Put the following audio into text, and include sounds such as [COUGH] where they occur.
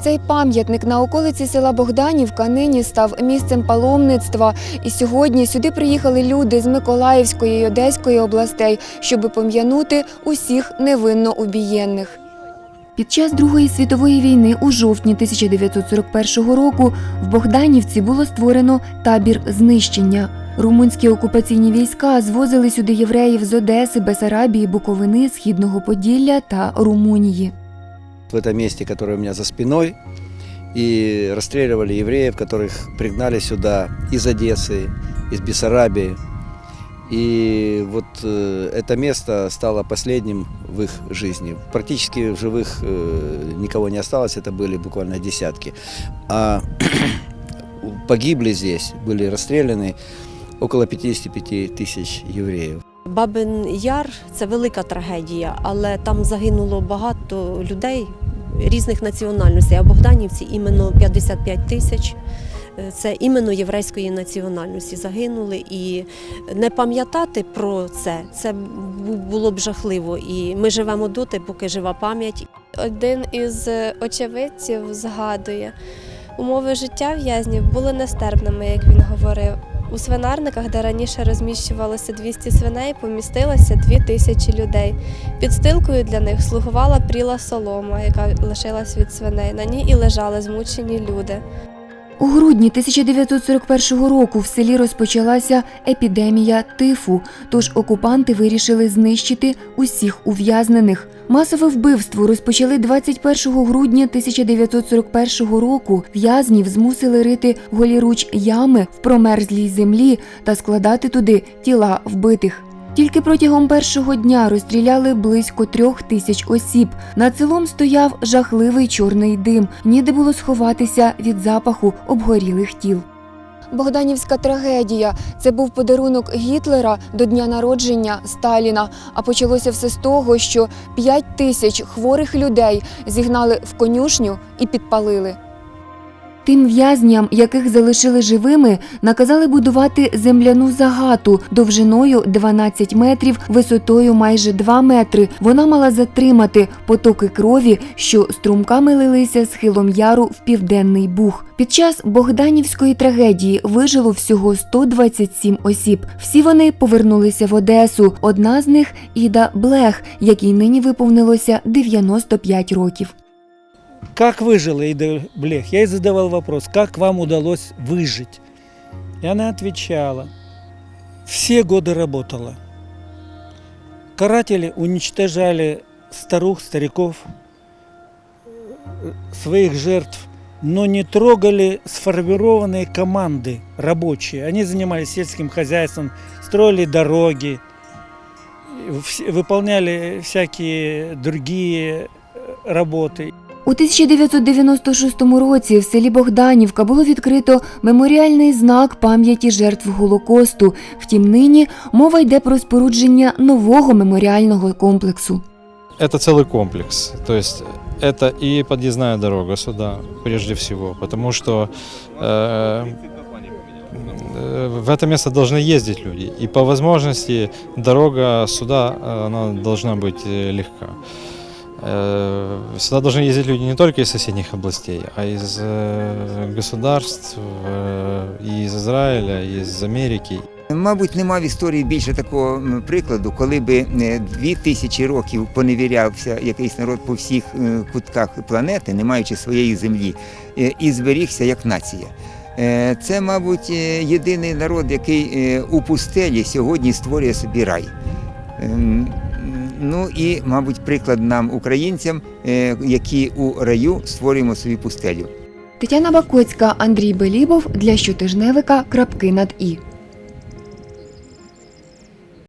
Цей пам'ятник на околиці села Богданівка нині став місцем паломництва. І сьогодні сюди приїхали люди з Миколаївської й Одеської областей, щоб пом'янути усіх невинно убієнних. Під час Другої світової війни у жовтні 1941 року в Богданівці було створено табір знищення. Румунські окупаційні війська звозили сюди євреїв з Одеси, Бесарабії, Буковини, Східного Поділля та Румунії. В этом месте, которое у меня за спиной, и расстреливали евреев, которых пригнали сюда из Одессы, из Бессарабии. И вот э, это место стало последним в их жизни. Практически в живых э, никого не осталось, это были буквально десятки. А [CLEARS THROAT] погибли здесь, были расстреляны около 55 тысяч евреев. Бабин Яр це велика трагедія, але там загинуло багато людей різних національностей. А Богданівці іменно 55 тисяч. Е, Це іменно єврейської національності загинули. І не пам'ятати про це це було б жахливо. І ми живемо доти, поки жива пам'ять. Один із очевидців згадує, умови життя в'язнів були нестерпними, як він говорив. У свинарниках, де раніше розміщувалося 200 свиней, помістилося 2 тисячі людей. Підстилкою для них слугувала пріла солома, яка лишилась від свиней. На ній і лежали змучені люди. У грудні 1941 року в селі розпочалася епідемія тифу, тож окупанти вирішили знищити усіх ув'язнених. Масове вбивство розпочали 21 грудня 1941 року. В'язнів змусили рити голіруч ями в промерзлій землі та складати туди тіла вбитих. Тільки протягом першого дня розстріляли близько трьох тисяч осіб. Над селом стояв жахливий чорний дим. Ніде було сховатися від запаху обгорілих тіл. Богданівська трагедія це був подарунок Гітлера до дня народження Сталіна. А почалося все з того, що 5 тисяч хворих людей зігнали в конюшню і підпалили. Тим в'язням, яких залишили живими, наказали будувати земляну загату довжиною 12 метрів, висотою майже 2 метри. Вона мала затримати потоки крові, що струмками лилися з хилом яру в південний буг. Під час Богданівської трагедії вижило всього 127 осіб. Всі вони повернулися в Одесу. Одна з них Іда Блех, якій нині виповнилося 95 років. Как выжила Ида Блех? Я ей задавал вопрос, как вам удалось выжить? И она отвечала, все годы работала. Каратели уничтожали старух, стариков, своих жертв, но не трогали сформированные команды рабочие. Они занимались сельским хозяйством, строили дороги, выполняли всякие другие э, работы. У 1996 році в селі Богданівка було відкрито меморіальний знак пам'яті жертв Голокосту. Втім, нині мова йде про спорудження нового меморіального комплексу. Это целый комплекс. То есть это и подъездная дорога сюда, прежде всего, потому что э, э, в это место должны ездить люди. И по возможности дорога сюда, э, она должна быть э, легка. Э, Сюда должны ездить люди не только из соседних областей, а из э, государств, э, и из Израиля, и из Америки. Мабуть, нема в історії більше такого м, прикладу, коли би е, дві тисячі років поневірявся якийсь народ по всіх е, кутках планети, не маючи своєї землі, е, і зберігся як нація. Е, Це, мабуть, е, єдиний народ, який е, у пустелі сьогодні створює собі рай. Ну і, мабуть, приклад нам, українцям, е, які у раю створюємо собі пустелю. Тетяна Бакоцька, Андрій Белібов для щотижневика. Крапки над і.